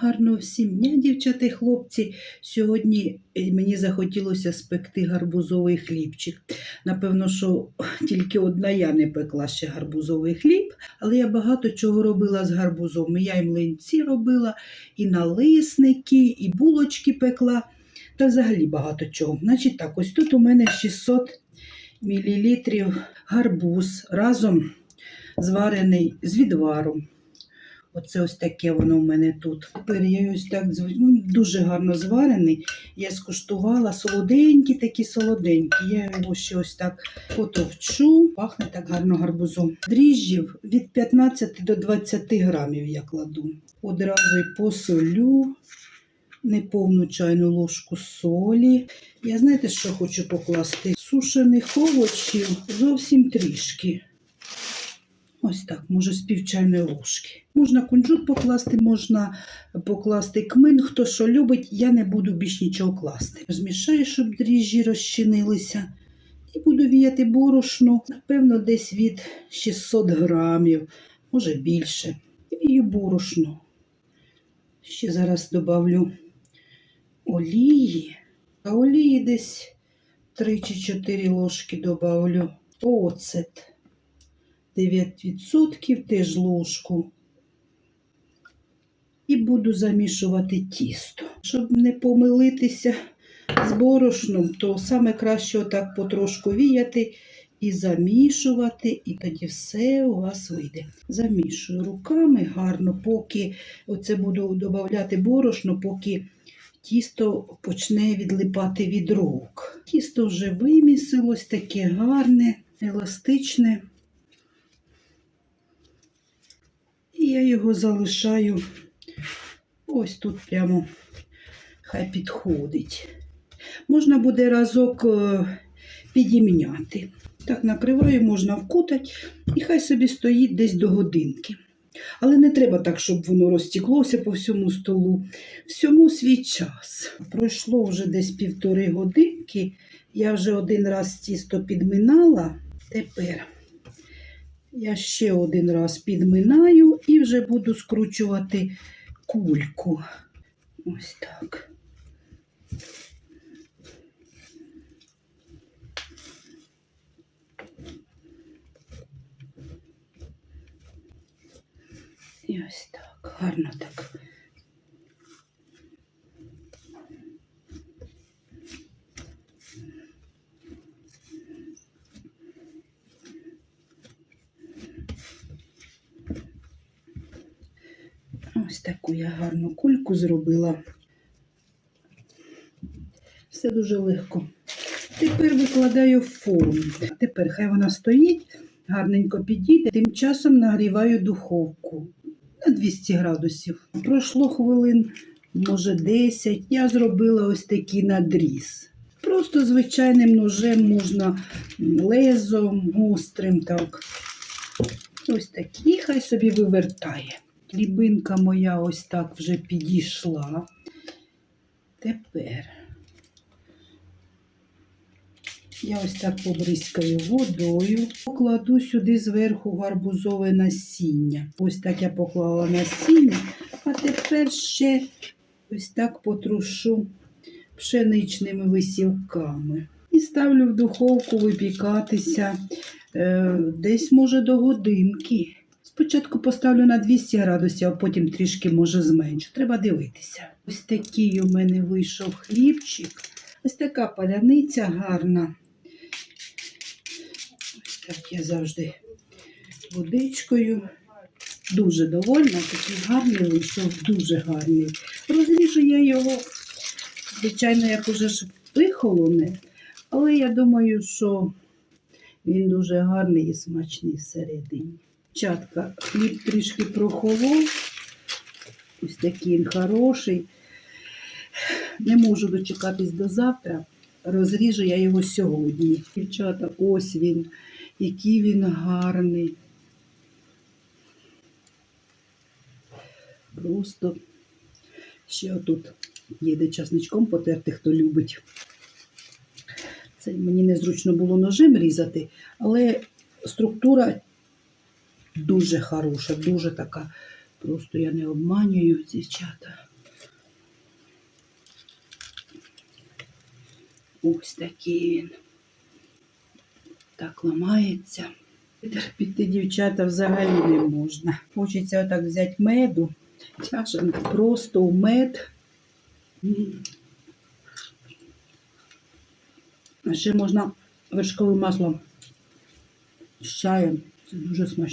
Гарного всім дня, дівчата і хлопці. Сьогодні е, мені захотілося спекти гарбузовий хлібчик. Напевно, що тільки одна я не пекла ще гарбузовий хліб, але я багато чого робила з гарбузом. Я і млинці робила, і налисники, і булочки пекла, та взагалі багато чого. Значить так, ось тут у мене 600 мл гарбуз разом зварений з відваром. Оце ось таке воно в мене тут. Тепер я ось так ну, дуже гарно зварений. Я скуштувала солоденькі, такі солоденькі. Я його ще ось так потовчу. Пахне так гарно гарбузом. Дріжджів від 15 до 20 грамів я кладу. Одразу й посолю. Неповну чайну ложку солі. Я знаєте, що хочу покласти? Сушених овочів зовсім трішки. Ось так, може, з пів чайної ложки. Можна кунжут покласти, можна покласти кмин, хто що любить, я не буду більш нічого класти. Змішаю, щоб дріжджі розчинилися. І буду віяти борошно, напевно, десь від 600 грамів, може більше. І борошно. Ще зараз додавлю олії. А олії десь 3 чи 4 ложки додавлю. Оцет. 9% теж ложку. І буду замішувати тісто. Щоб не помилитися з борошном, то саме краще отак потрошку віяти і замішувати, і тоді все у вас вийде. Замішую руками гарно, поки оце буду додавати борошно, поки тісто почне відлипати від рук. Тісто вже вимісилось, таке гарне, еластичне. І я його залишаю ось тут прямо хай підходить. Можна буде разок е, підімняти. Так накриваю, можна вкутати, і хай собі стоїть десь до годинки. Але не треба так, щоб воно розтіклося по всьому столу. Всьому свій час. Пройшло вже десь півтори годинки. Я вже один раз тісто підминала. Тепер я ще один раз підминаю і вже буду скручувати кульку. Ось так. І ось так, гарно так. Ось таку я гарну кульку зробила. Все дуже легко. Тепер викладаю форму. Тепер хай вона стоїть, гарненько підійде. Тим часом нагріваю духовку на 200 градусів. Пройшло хвилин, може 10. Я зробила ось такий надріз. Просто звичайним ножем можна лезом, гострим так. Ось такий, хай собі вивертає. Хлібинка моя ось так вже підійшла. Тепер я ось так побризкаю водою, покладу сюди зверху гарбузове насіння. Ось так я поклала насіння, а тепер ще ось так потрушу пшеничними висівками. І ставлю в духовку випікатися е, десь, може, до годинки. Спочатку поставлю на 200 градусів, а потім трішки може зменшу. Треба дивитися. Ось такий у мене вийшов хлібчик. Ось така паляниця гарна. Ось так я завжди водичкою. Дуже довольна, такий гарний вийшов, дуже гарний. Розріжу я його, звичайно, як уже ж вихолоне, але я думаю, що він дуже гарний і смачний всередині. Чатка, хліб трішки прохолов. Ось такий він хороший. Не можу дочекатись до завтра. Розріжу я його сьогодні. Дівчата, ось він, який він гарний. Просто ще отут їде часничком потерти, хто любить. Це мені незручно було ножем різати, але структура Дуже хороша, дуже така. Просто я не обманюю, дівчата. Ось такий він. Так ламається. Терпіти, дівчата, взагалі не можна. Хочеться отак взяти меду. Чашанка просто у мед. А ще можна вершкове маслом з чаєм. Це дуже смачно.